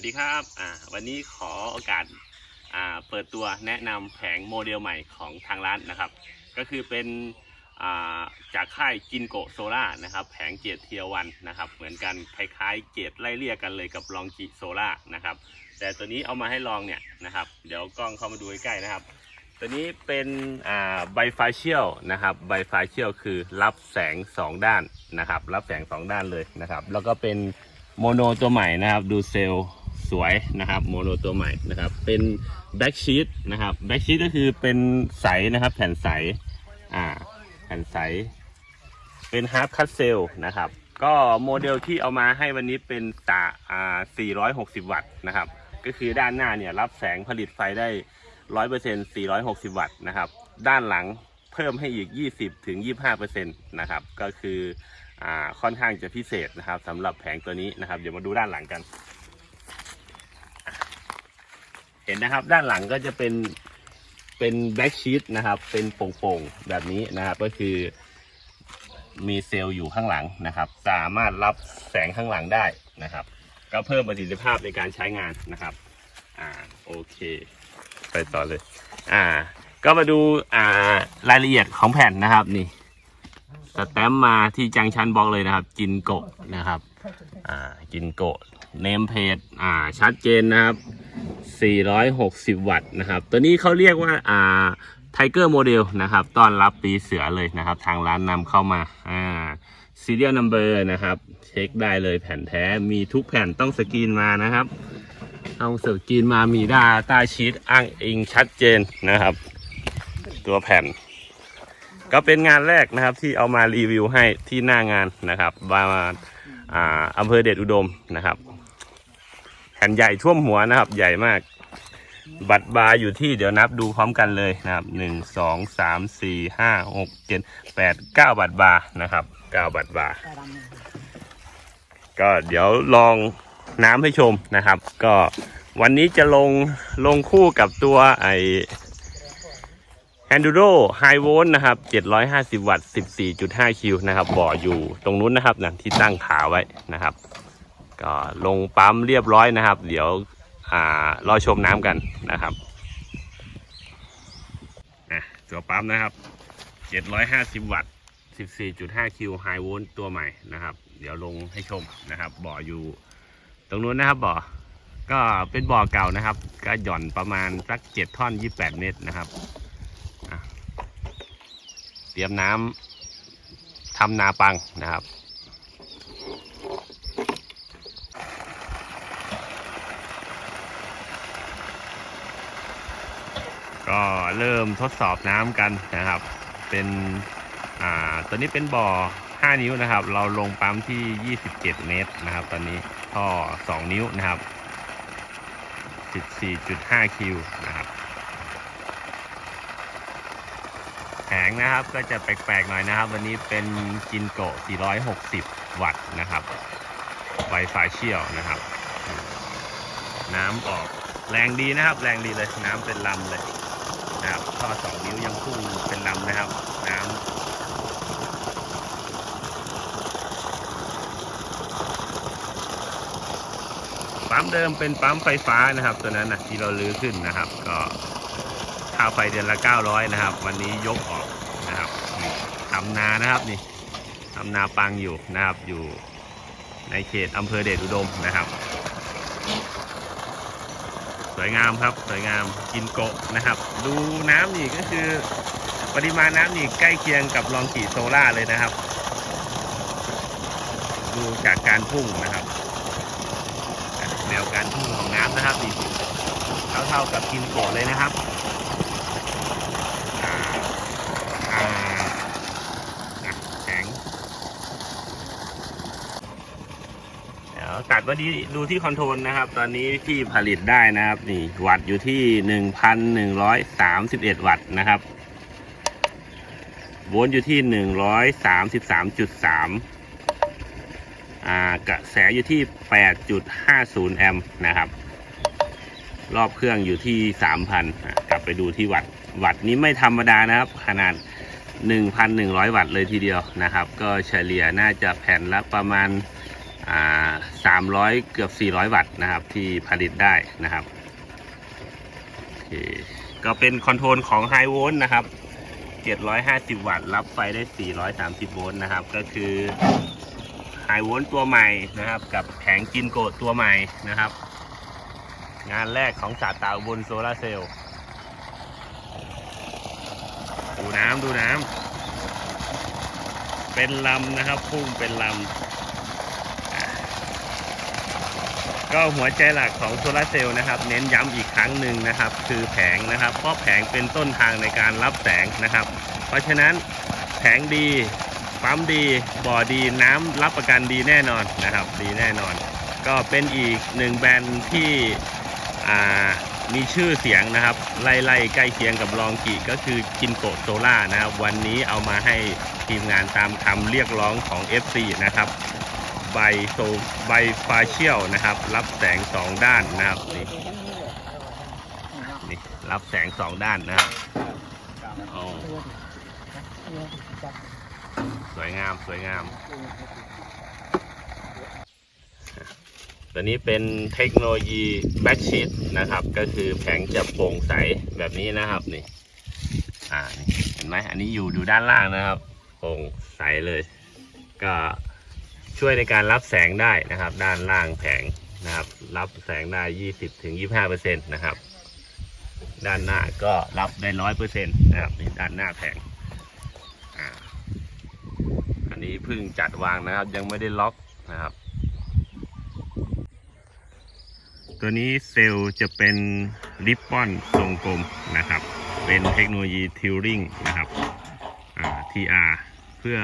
วัสดีครับอ่าวันนี้ขอโอกาสอ่าเปิดตัวแนะนำแผงโมเดลใหม่ของทางร้านนะครับ ก็คือเป็นอ่าจากค่ายจินโกโซล่านะครับ แผงเกียรเทียวันนะครับ เหมือนกันคล้ายๆ เกียรไล่เลี่ยกันเลยกับลองจิโซล่านะครับ แต่ตัวนี้เอามาให้ลองเนี่ยนะครับ เดี๋ยวกล้องเข้ามาดูใกล้ๆนะครับ ตัวนี้เป็นอ่าไบไฟเชียลนะครับไบไฟเชียลคือรับแสง 2 ด้านนะครับ รับแสง 2 ด้านเลยนะครับ แล้วก็เป็นโมโนตัวใหม่นะครับ ดูเซลล์ สวยนะครับโมโนตัวใหม่นะครับเป็นแบ็กชีตนะครับแบ็กชีตก็คือเป็นใสนะครับแผ่นใสอ่าแผ่นใส เป็นฮาร์ c คั t เซลนะครับก็โมเดลที่เอามาให้วันนี้เป็นตาอ่า460 วัตต์นะครับก็คือด้านหน้าเนี่ยรับแสงผลิตไฟได้ 100% 460 วัตต์นะครับด้านหลังเพิ่มให้อีก 20ถึง25%นะครับก็คืออ่าค่อนข้างจะพิเศษนะครับสำหรับแผงตัวนี้นะครับ เดี๋ยวมาดูด้านหลังกัน เห็นนะครับ ด้านหลังก็จะเป็นเป็นแบ็กชีตนะครับ เป็นโป่งๆแบบนี้นะครับ ก็คือ มีเซลล์อยู่ข้างหลังนะครับ สามารถรับแสงข้างหลังได้นะครับ ก็เพิ่มประสิทธิภาพในการใช้งานนะครับ อ่าโอเค ไปต่อเลย อ่า ก็มาดูอ่ารายละเอียดของแผ่นนะครับนี่สแตมป์มาที่จังชันบอกเลยนะครับ จินโกะนะครับ อ่าจินโกะ เนมเพจอ่าชัดเจนนะครับ 460 วัตต์นะครับ ตัวนี้เขาเรียกว่าอ่าไทเกอร์โมเดลนะครับ ต้อนรับปีเสือเลยนะครับ ทางร้านนำเข้ามาอ่า serial number นะครับ เช็คได้เลยแผ่นแท้มีทุกแผ่นต้องสกรีนมานะครับ ต้องสกรีนมามีด้าใต้ชีตอ้างอิงชัดเจนนะครับ ตัวแผ่น ก็เป็นงานแรกนะครับที่เอามารีวิวให้ที่หน้างานนะครับบาอ่าอำเภอเดชอุดมนะครับ ผ่นใหญ่ท่วมหัวนะครับ ใหญ่มาก บัตรบาอยู่ที่เดี๋ยวนับดูพร้อมกันเลยนะครับหนึ่งสองสามสี่ห้าหกเจ็ดแปดเก้าบัตรบานะครับเก้าบัตรบาก็เดี๋ยวลองน้ำให้ชมนะครับ ก็วันนี้จะลงลงคู่กับตัวไอ h ฮนดูโ o ไฮโวลต์นะครับ 750 วัตต์ 14.5 คิวนะครับ บ่ออยู่ตรงนู้นนะครับนะที่ตั้งขาไว้นะครับ ก็ลงปั๊มเรียบร้อยนะครับ เดี๋ยวอ่ารอชมน้ำกันนะครับตัวปั๊มนะครับ 750 วัตต์ 14.5 คิวไฮโวลต์ตัวใหม่นะครับ เดี๋ยวลงให้ชมนะครับ บ่ออยู่ ตรงนู้นนะครับบ่อ ก็เป็นบ่อเก่านะครับ ก็หย่อนประมาณสัก 7 ท่อน 28 เมตรนะครับ เตรียมน้ำทำนาปังนะครับ ก็เริ่มทดสอบน้ำกันนะครับ เป็นอ่าตัวนี้เป็นบ่อ 5 นิ้วนะครับ เราลงปั๊มที่ 27 เมตรนะครับ ตอนนี้ท่อ 2 นิ้วนะครับ 14.5 คิวนะครับแผงนะครับก็จะแปลกๆหน่อยนะครับ วันนี้เป็นกินโกะ 460 วัตต์นะครับไวไฟเชี่ยลนะครับ น้ำออกแรงดีนะครับ แรงดีเลย น้ำเป็นลำเลย นะครับท่อสองนิ้วยังพุ่งเป็นลำนะครับน้ำปั๊มเดิมเป็นปั๊มไฟฟ้านะครับ ตัวนั้นนะที่เราลื้อขึ้นนะครับ ก็ค่าไฟเดือนละ 900 นะครับ วันนี้ยกออกนะครับทำนานะครับนี่ทำนาปังอยู่นะครับอยู่ในเขตอำเภอเดชอุดมนะครับ วยงามครับ สวยงามกินโกะนะครับ ดูน้ำนี่ก็คือ ปริมาณน้ำนี่ใกล้เคียงกับลองกีโซล่าเลยนะครับ ดูจากการพุ่งนะครับแนวการพุ่งของน้ำนะครับนี่เท่าๆกับกินโกะเลยนะครับ อ่าอ่าอะแข็งเดี๋ยวตัดมาดีดูที่คอนโทรลนะครับ ตอนนี้ที่ผลิตได้นะครับ นี่วัตต์อยู่ที่หนึ่งพันหนึ่งร้อยสามสิบเอ็ดวัตต์นะครับโวลต์อยู่ที่หนึ่งร้อยสามสิบสามจุดสามอ่ากระแสอยู่ที่แปดจุดห้าศูนย์แอมป์นะครับ รอบเครื่องอยู่ที่3,000กลับไปดูที่วัตต์วัตต์นี้ไม่ธรรมดานะครับ ขนาด 1,100 วัตต์เลยทีเดียวนะครับ ก็เฉลี่ยน่าจะแผ่นละประมาณ อ่าสามร้อยเกือบสี่ร้อยวัตต์นะครับ ที่ผลิตได้นะครับโอเคก็เป็นคอนโทรลของไฮโวลต์นะครับ 750 วัตต์ รับไฟได้ 430 โวลต์นะครับ ก็คือไฮโวลต์ตัวใหม่นะครับ กับแผงกินโกะตัวใหม่นะครับ งานแรกของสาตาบนโซลาร์เซลล์ดูน้ำดูน้ำเป็นลำนะครับ พุ่งเป็นลำอ่า ก็หัวใจหลักของโซลาร์เซลล์นะครับ เน้นย้ำอีกครั้งหนึ่งนะครับ คือแผงนะครับ เพราะแผงเป็นต้นทางในการรับแสงนะครับ เพราะฉะนั้นแผงดีปั๊มดีบ่อดีน้ำรับประกันดีแน่นอนนะครับ ดีแน่นอน ก็เป็นอีกหนึ่งแบรนด์ที่มีชื่อเสียงนะครับ ไล่ๆใกล้เคียงกับลองกิก็คือกินโกโซล่านะครับ วันนี้เอามาให้ทีมงานตามคำเรียกร้องของ FC นะครับ ใบโซใบฟาเชียลนะครับ รับแสงสองด้านนะครับนี่นี่รับแสงสองด้านนะครับสวยงามสวยงาม ตัวนี้เป็นเทคโนโลยีแบ็กชีตนะครับ ก็คือแผงจะโปร่งใสแบบนี้นะครับนี่อ่านี่เห็นไหมอันนี้อยู่ดูด้านล่างนะครับโปร่งใสเลย ก็ ช่วยในการรับแสงได้นะครับ ด้านล่างแผงนะครับ รับแสงได้20ถึง25เปอร์เซ็นต์นะครับ ด้านหน้าก็รับได้ร้อยเปอร์เซ็นต์นะครับนี่ด้านหน้าแผงอ่าอันนี้เพิ่งจัดวางนะครับ ยังไม่ได้ล็อกนะครับ ตัวนี้เซลล์จะเป็นริบบอนทรงกลมนะครับ เป็นเทคโนโลยีทิวริงนะครับ TR เพื่อ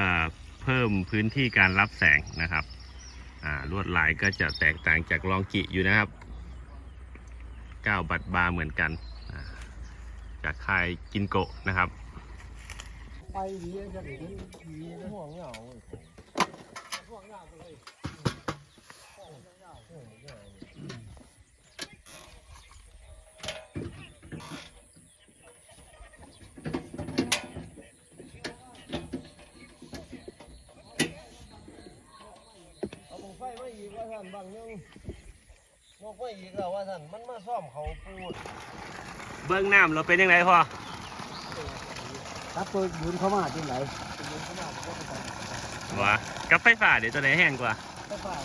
เพิ่มพื้นที่การรับแสงนะครับลวดลายก็จะแตกต่างจากลองกิอยู่นะครับ9บัตบาร์เหมือนกัน จากค่ายกินโกะนะครับไปดีจะดีห่วงเหงาห่วงเหงาเลยเอาไฟมาอีก ว่าท่านบางนึงบอกไฟอีกแล้วว่าท่านมันมาซ่อมเขาปูดเบื้องน้ำเราเป็นยังไงพ่อครับตัวยืนเข้ามาที่ไหนวะกับไฟฟ้าเดี๋ยวตัวไหนแห้งกว่าก็ฝ่าย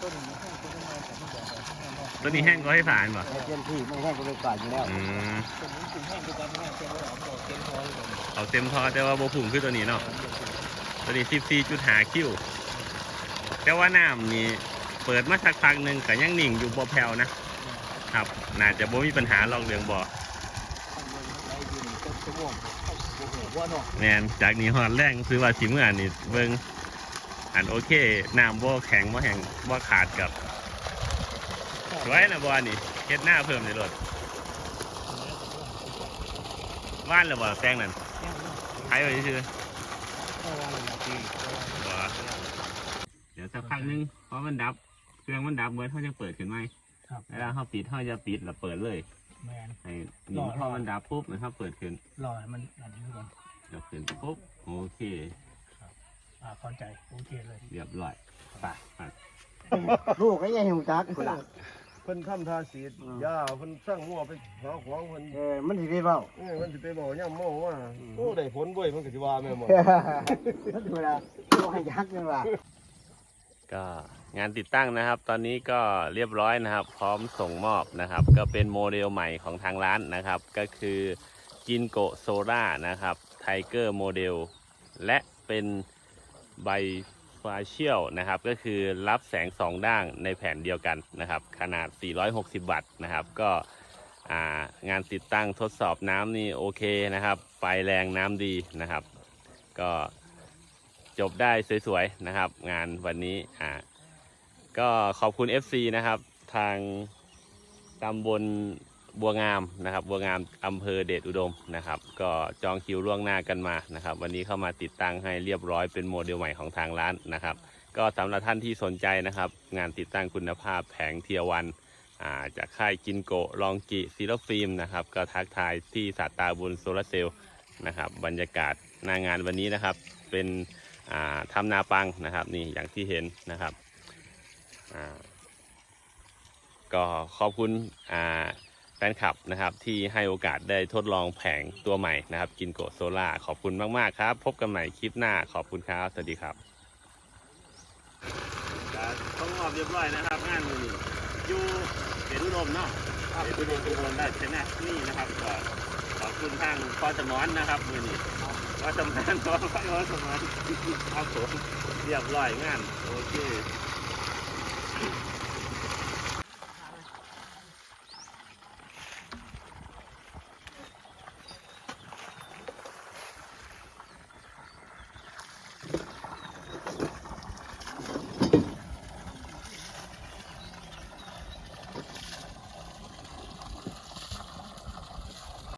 ต้นนี้แห้งต้นไม้แต่ที่เดียวแต่ที่แห้งตัวนี้แห้งกว่าไฟฟ้าบ่แต่เต็มที่ไม่แห้งก็เลยฝ่ายอยู่แล้วอืมต้นนี้ถึงแห้งด้วยกันแห้งเต็มแล้วเอาเต็มพอเลยเอาเต็มทอแต่ว่าโบผุ่งคือตัวนี้เนาะตัวนี้14จุดหาคิว แต่ว่าน้ำนี่เปิดมาสักพักหนึ่งก็ยังนิ่งอยู่บ่แผ่วนะครับน่าจะบ่มีปัญหาลองเรื่องบ่ว่าเนาะแมนจากนี้ฮอดแรงซื้อว่าสิเมื่อนี่เบิ่งอันโอเคน้ำบ่แข็งบ่แห้งบ่ขาดกับสวยนะบ่อันนี่เฮ็ดหน้าเพิ่มในรถว่านแล้วบ่แป้งนั่นใช้ไว้ซื่อๆบ่เดี๋ยว สักพักหนึงพอมันดับ เครื่องมันดับเบิดเขาจะเปิดขึ้นไหมครับเวลาเขาปิดเขาจะปิดแล้วเปิดเลยแมนให้นี่พอมันดับปุ๊บนะครับเปิดขึ้นรอมันอันนี้ก่อนเดี๋ยวขึ้นปุ๊บโอเคอ่าเข้าใจโอเคเลยเรียบร้อยไปไปลูกก็ยังหิวจักคนละเพิ่นทำทาสีดอืมยาเพิ่นสร้างหัวไปหาของเพิ่นเออมันสิได้เบ้าเออมันสิไปบอกย่ำเมาว่าโอ้ได้ผลเว้ยมันก็สิว่าแม่นบ่ธรรมดาตัวให้ยักษ์นี่ว่า ก็งานติดตั้งนะครับ ตอนนี้ก็เรียบร้อยนะครับ พร้อมส่งมอบนะครับ ก็เป็นโมเดลใหม่ของทางร้านนะครับ ก็คือกินโกโซล่านะครับไทเกอร์โมเดลและเป็นไบฟาเชียลนะครับ ก็คือรับแสงสองด้านในแผ่นเดียวกันนะครับ ขนาด 460 วัตต์นะครับ ก็งานติดตั้งทดสอบน้ำนี่โอเคนะครับ ไฟแรงน้ำดีนะครับ ก็ จบได้สวยๆนะครับ งานวันนี้อ่าก็ขอบคุณ FC นะครับ ทางตำบลบัวงามนะครับบัวงามอำเภอเดชอุดมนะครับ ก็จองคิวล่วงหน้ากันมานะครับ วันนี้เข้ามาติดตั้งให้เรียบร้อยเป็นโมเดลใหม่ของทางร้านนะครับ ก็สำหรับท่านที่สนใจนะครับ งานติดตั้งคุณภาพแผงเทียวันอ่าจากค่ายกินโกลองกิซิลฟิล์มนะครับก็ทักทายที่สาตาบุญโซลาร์เซลล์นะครับบรรยากาศหน้างานวันนี้นะครับเป็น ทำนาปังนะครับนี่อย่างที่เห็นนะครับก็ขอบคุณแฟนคลับนะครับที่ให้โอกาสได้ทดลองแผงตัวใหม่นะครับ กินโกโซล่าขอบคุณมาก ๆ ครับ พบกันใหม่คลิปหน้าขอบคุณครับ สวัสดีครับต้องมอบเรียบร้อยนะครับงานมือนี้อยู่เดชอุดมเนาะเดชอุดมอุบลราชธานีนะครับก็ขอบคุณทางพ่อสมอนนะครับมือนี้ พ่อสมานพ่อพ่อสมานครับผมเรียบร้อยงาน โอเค